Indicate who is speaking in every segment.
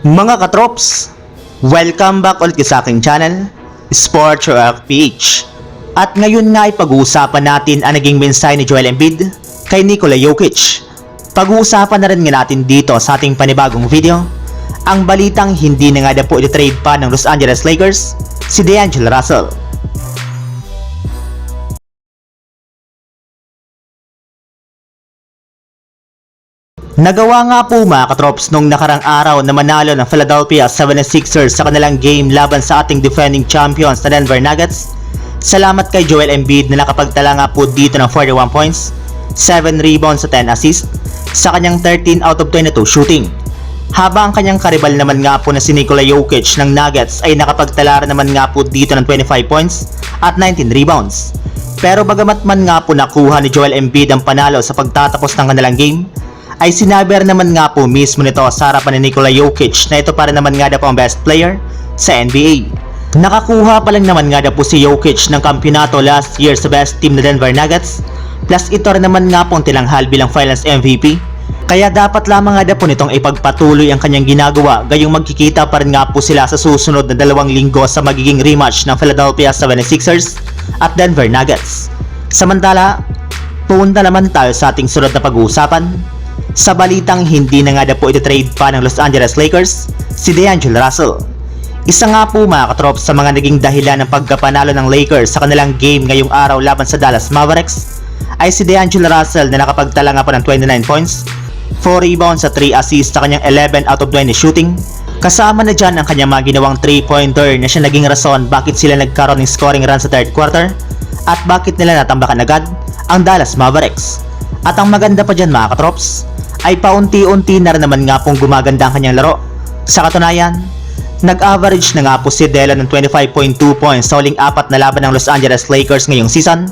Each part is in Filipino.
Speaker 1: Mga katrops, welcome back ulit sa aking channel, Sports Rock PH. At ngayon nga ay pag-uusapan natin ang naging mensahe ni Joel Embiid kay Nikola Jokic. Pag-uusapan na rin nga natin dito sa ating panibagong video, ang balitang hindi na nga na po iti-trade pa ng Los Angeles Lakers, si D'Angelo Russell. Nagawa nga po mga katrops nung nakarang araw na manalo ng Philadelphia 76ers sa kanilang game laban sa ating defending champions na Denver Nuggets. Salamat kay Joel Embiid na nakapagtala nga po dito ng 41 points, 7 rebounds sa 10 assists sa kanyang 13 out of 22 shooting. Habang ang kanyang karibal naman nga po na si Nikola Jokic ng Nuggets ay nakapagtala naman nga po dito ng 25 points at 19 rebounds. Pero bagamat man nga po nakuha ni Joel Embiid ang panalo sa pagtatapos ng kanilang game, ay sinabi rin naman nga po mismo nito sa harapan ni Nikola Jokic na ito pa rin naman nga daw po ang best player sa NBA. Nakakuha pa lang naman nga daw po si Jokic ng kampyonato last year sa best team na Denver Nuggets plus ito rin naman nga pong tilanghal bilang finals MVP. Kaya dapat lamang nga daw po nitong ipagpatuloy ang kanyang ginagawa gayong magkikita pa rin nga po sila sa susunod na dalawang linggo sa magiging rematch ng Philadelphia 76ers at Denver Nuggets. Samantala, punta naman tayo sa ating sunod na pag-uusapan sa balitang hindi na nga na po iti-trade pa ng Los Angeles Lakers, si D'Angelo Russell. Isa nga po mga katrops sa mga naging dahilan ng pagkapanalo ng Lakers sa kanilang game ngayong araw laban sa Dallas Mavericks ay si D'Angelo Russell na nakapagtala nga po ng 29 points, 4 rebounds sa 3 assists sa kanyang 11 out of 20 shooting. Kasama na dyan ang kanyang mga ginawang 3-pointer na siya naging rason bakit sila nagkaroon ng scoring run sa third quarter at bakit nila natambakan agad ang Dallas Mavericks. At ang maganda pa dyan mga katrops, ay paunti-unti na rin naman nga pong gumaganda ang kanyang laro. Sa katunayan, nag-average na nga po si Delo ng 25.2 points sa huling apat na laban ng Los Angeles Lakers ngayong season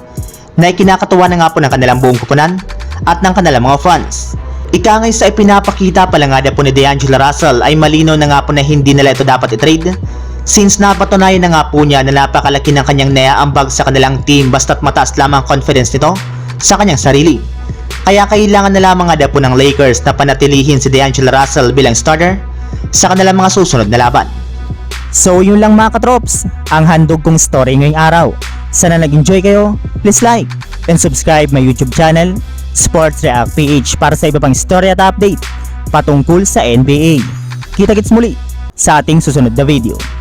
Speaker 1: na ikinakatuwa na nga po ng kanilang buong kupunan at ng kanilang mga fans. Ika ngay sa ipinapakita pala nga po ni D'Angelo Russell ay malino na nga po na hindi nila ito dapat i-trade since napatunayan na nga po niya na napakalaki ng kanyang naiaambag sa kanilang team basta't mataas lamang confidence nito sa kanyang sarili. Kaya kailangan na lamang nga po ng Lakers na panatilihin si D'Angelo Russell bilang starter sa kanilang mga susunod na laban.
Speaker 2: So yun lang mga katrops, ang handog kong story ngayong araw. Sana nag-enjoy kayo, please like and subscribe my YouTube channel, Sports React PH para sa iba pang story at update patungkol sa NBA. Kita-kits muli sa ating susunod na video.